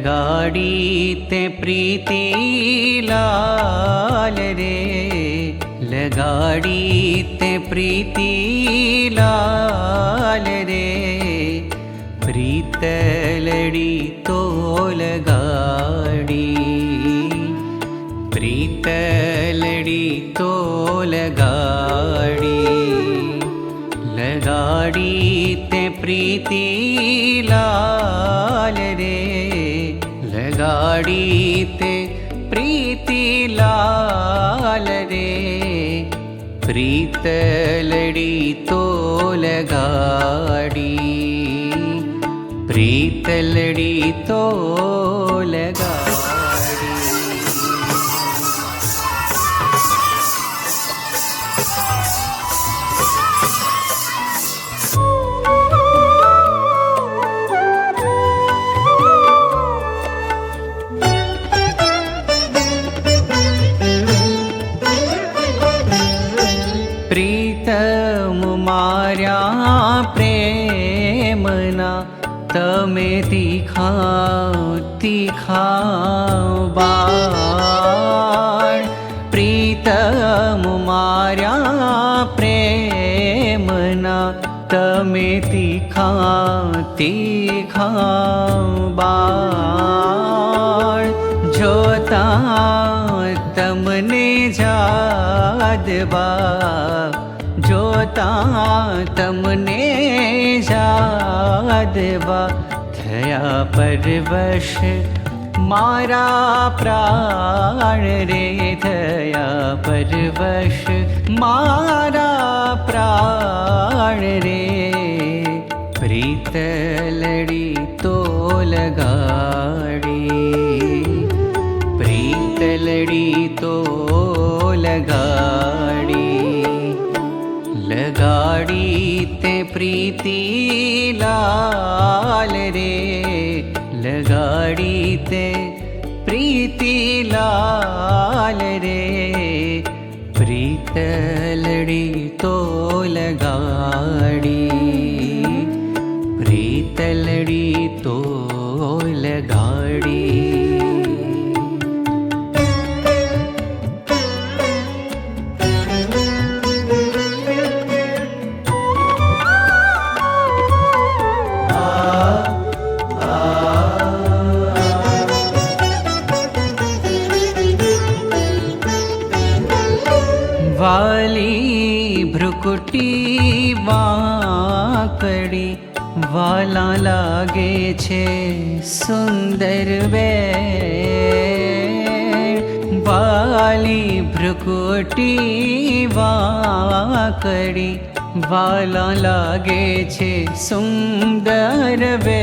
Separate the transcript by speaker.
Speaker 1: गाडी ते प्रीति लाल रे। लगाडी ते प्रीति लाल रे। प्रीतलडी तोलगाडी प्रीतलडी तोलगाडी लगाडी ते प्रीति लाल रे। લાલ રે લગાડી તે પ્રીતિ લાલ રે પ્રીતમ માર્યા પ્રેમના તમે તીખા તીખા બાણ પ્રીતમ માર્યા પ્રેમના તમે તીખા તીખા બાણ જોતા તમને જાદવા જોતા તમને જાદવા થયા પરવશ મારા પ્રાણ રે થયા પરવશ મારા પ્રાણ રે પ્રીતલડી તો લગાડી પ્રીતલડી તો લગાડી લગાડી તે પ્રીતિ લાલ રે લગાડી તે પ્રીતિ લાલ રે પ્રીતલડી તો લગાડી પ્રીતલડી તો લગાડી વાલી ભ્રુકુટી વાકડી વાલા લાગે છે સુંદર બે વાલી ભ્રુકુટી વાકડી વાલા લાગે છે સુંદર બે